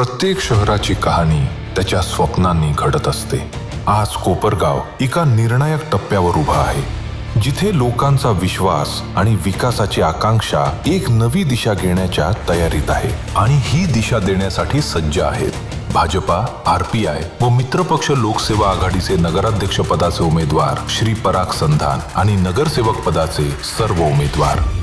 प्रत्येक शहराची कहाणी त्याच्या स्वप्नांनी घडत असते. आज कोपरगाव एका निर्णायक टप्प्यावर उभा आहे. जिथे लोकांचा विश्वास आणि विकासाची आकांक्षा एक नवी दिशा घेण्याच्या तयारीत आहे आणि ही दिशा देण्यासाठी सज्ज आहेत. भाजपा आरपीआय व मित्रपक्ष लोकसेवा आघाडीचे नगराध्यक्ष पदाचे उमेदवार श्री पराग संधान आणि नगरसेवक पदाचे सर्व उमेदवार.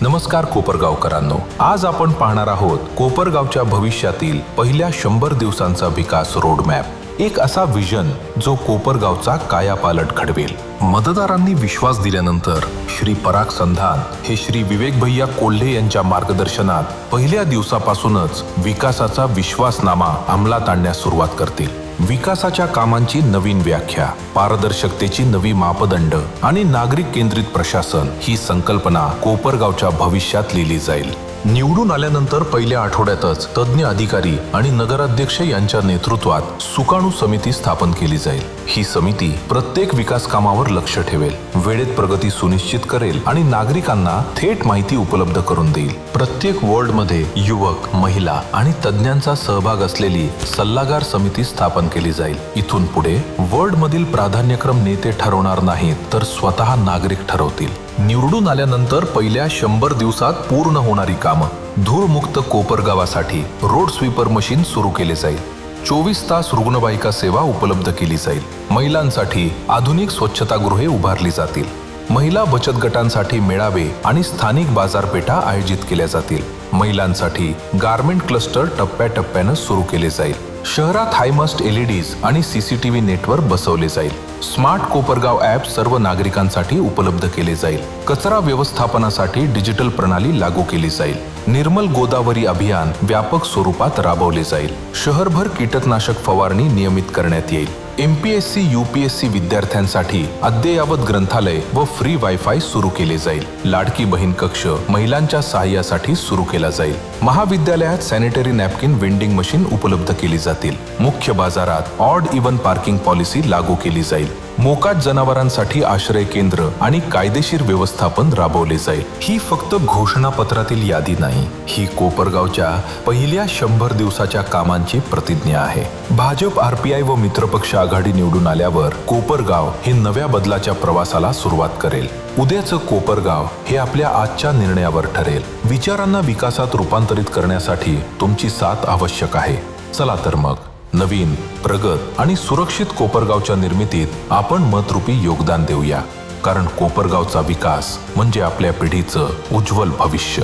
नमस्कार कोपरगावकरांनो. आज आपण पाहणार आहोत कोपरगावच्या भविष्यातील पहिल्या शंभर दिवसांचा विकास रोडमॅप एक असा विजन जो कोपरगावचा कायापालट घडवेल. मतदारांनी विश्वास दिल्यानंतर श्री पराग संधान हे श्री विवेक भैया कोल्हे यांच्या मार्गदर्शनात पहिल्या दिवसापासूनच विकासाचा विश्वासनामा अंमलात आणण्यास सुरुवात करतील. विकासाच्या कामांची नवीन व्याख्या पारदर्शकतेची नवी मापदंड आणि नागरिक केंद्रित प्रशासन ही संकल्पना कोपरगावच्या भविष्यात लिहिली जाईल. निवडून आल्यानंतर पहिल्या आठवड्यातच तज्ज्ञ अधिकारी आणि नगराध्यक्ष यांच्या नेतृत्वात सुकाणू समिती स्थापन केली जाईल. ही समिती प्रत्येक विकास कामावर लक्ष ठेवेल. वेळेत प्रगती सुनिश्चित करेल आणि नागरिकांना थेट माहिती उपलब्ध करून देईल. प्रत्येक वॉर्डमध्ये युवक महिला आणि तज्ज्ञांचा सहभाग असलेली सल्लागार समिती स्थापन केली जाईल. इथून पुढे वॉर्डमधील प्राधान्यक्रम नेते ठरवणार नाहीत तर स्वतः नागरिक ठरवतील. निवडून आल्यानंतर पहिल्या शंभर दिवसात पूर्ण होणारी कामं. धूळमुक्त कोपरगावासाठी रोड स्वीपर मशीन सुरू केले जाईल. चोवीस तास रुग्णवाहिका सेवा उपलब्ध केली जाईल. महिलांसाठी आधुनिक स्वच्छतागृहे उभारली जातील. महिला बचत गटांसाठी मेळावे आणि स्थानिक बाजारपेठा आयोजित केल्या जातील. महिलांसाठी गारमेंट क्लस्टर टप्प्याटप्प्यानं सुरू केले जाईल. शहरात हायमस्ट एलईडीज आणि सीसीटीव्ही नेटवर्क बसवले जाईल. स्मार्ट कोपरगाव ॲप सर्व नागरिकांसाठी उपलब्ध केले जाईल. कचरा व्यवस्थापनासाठी डिजिटल प्रणाली लागू केली जाईल. निर्मल गोदावरी अभियान व्यापक स्वरूपात राबवले जाईल. शहरभर कीटकनाशक फवारणी नियमित करण्यात येईल. M P S C U P S C विद्यार्थ्यांसाठी अद्ययावत ग्रंथालय व फ्री वायफाय सुरू केले जाईल. लाडकी बहीण कक्ष महिलांच्या सहाय्यासाठी सुरू केला जाईल. महाविद्यालयात सॅनिटरी नॅपकिन वेंडिंग मशीन उपलब्ध केली जातील. मुख्य बाजारात ऑड इव्हन पार्किंग पॉलिसी लागू केली जाईल. मोकाट जनावरांसाठी आश्रय केंद्र आणि कायदेशीर व्यवस्थापन राबवले जाईल. ही फक्त घोषणापत्रातील यादी नाही ही कोपरगावच्या पहिल्या शंभर दिवसाच्या कामांची प्रतिज्ञा आहे. भाजप आरपीआय व मित्रपक्ष आघाडी निवडून आल्यावर कोपरगाव हे नव्या बदलाच्या प्रवासाला सुरुवात करेल. उद्याचं कोपरगाव हे आपल्या आजच्या निर्णयावर ठरेल. विचारांना विकासात रूपांतरित करण्यासाठी तुमची साथ आवश्यक आहे. चला तर मग. नवीन प्रगत आणि सुरक्षित कोपरगावच्या निर्मितीत आपण मतरूपी योगदान देऊया. कारण कोपरगावचा विकास म्हणजे आपल्या पिढीचं उज्ज्वल भविष्य.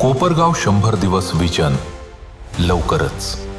कोपरगाव शंभर दिवस विजन लवकरच.